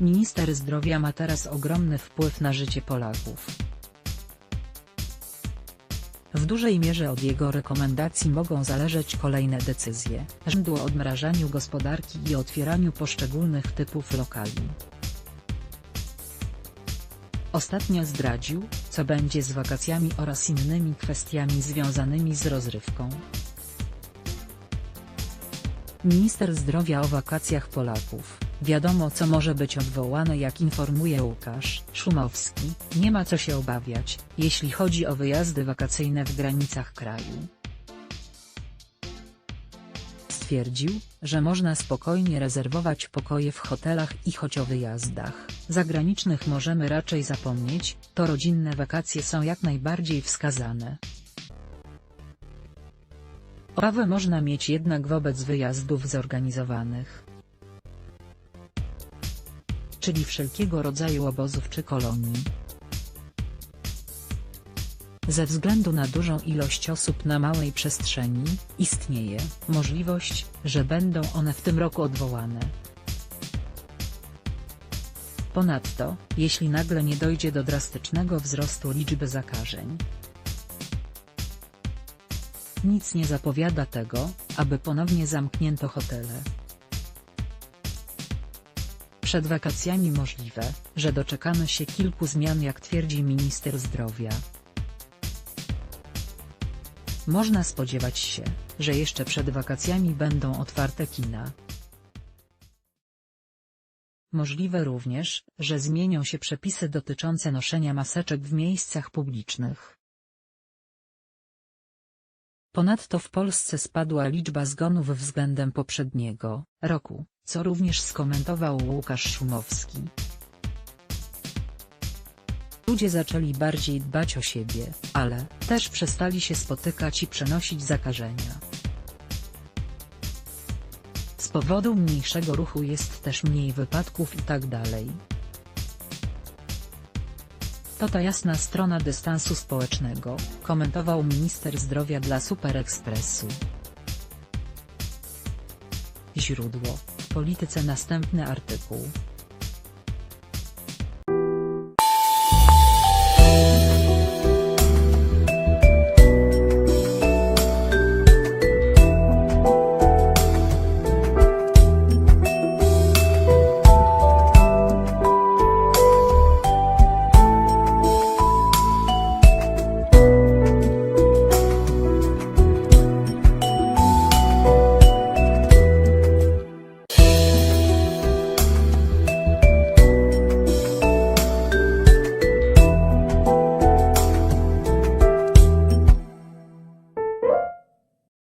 Minister zdrowia ma teraz ogromny wpływ na życie Polaków. W dużej mierze od jego rekomendacji mogą zależeć kolejne decyzje rządu o odmrażaniu gospodarki i otwieraniu poszczególnych typów lokali. Ostatnio zdradził, co będzie z wakacjami oraz innymi kwestiami związanymi z rozrywką. Minister zdrowia o wakacjach Polaków. Wiadomo co może być odwołane jak informuje Łukasz Szumowski, nie ma co się obawiać, jeśli chodzi o wyjazdy wakacyjne w granicach kraju. Stwierdził, że można spokojnie rezerwować pokoje w hotelach i choć o wyjazdach zagranicznych możemy raczej zapomnieć, to rodzinne wakacje są jak najbardziej wskazane. Obawę można mieć jednak wobec wyjazdów zorganizowanych. Czyli wszelkiego rodzaju obozów czy kolonii. Ze względu na dużą ilość osób na małej przestrzeni, istnieje możliwość, że będą one w tym roku odwołane. Ponadto, jeśli nagle nie dojdzie do drastycznego wzrostu liczby zakażeń, nic nie zapowiada tego, aby ponownie zamknięto hotele. Przed wakacjami możliwe, że doczekamy się kilku zmian jak twierdzi minister zdrowia. Można spodziewać się, że jeszcze przed wakacjami będą otwarte kina. Możliwe również, że zmienią się przepisy dotyczące noszenia maseczek w miejscach publicznych. Ponadto w Polsce spadła liczba zgonów względem poprzedniego roku, co również skomentował Łukasz Szumowski. Ludzie zaczęli bardziej dbać o siebie, ale też przestali się spotykać i przenosić zakażenia. Z powodu mniejszego ruchu jest też mniej wypadków i tak. To ta jasna strona dystansu społecznego, komentował minister zdrowia dla Super Expressu. Źródło, w polityce następny artykuł.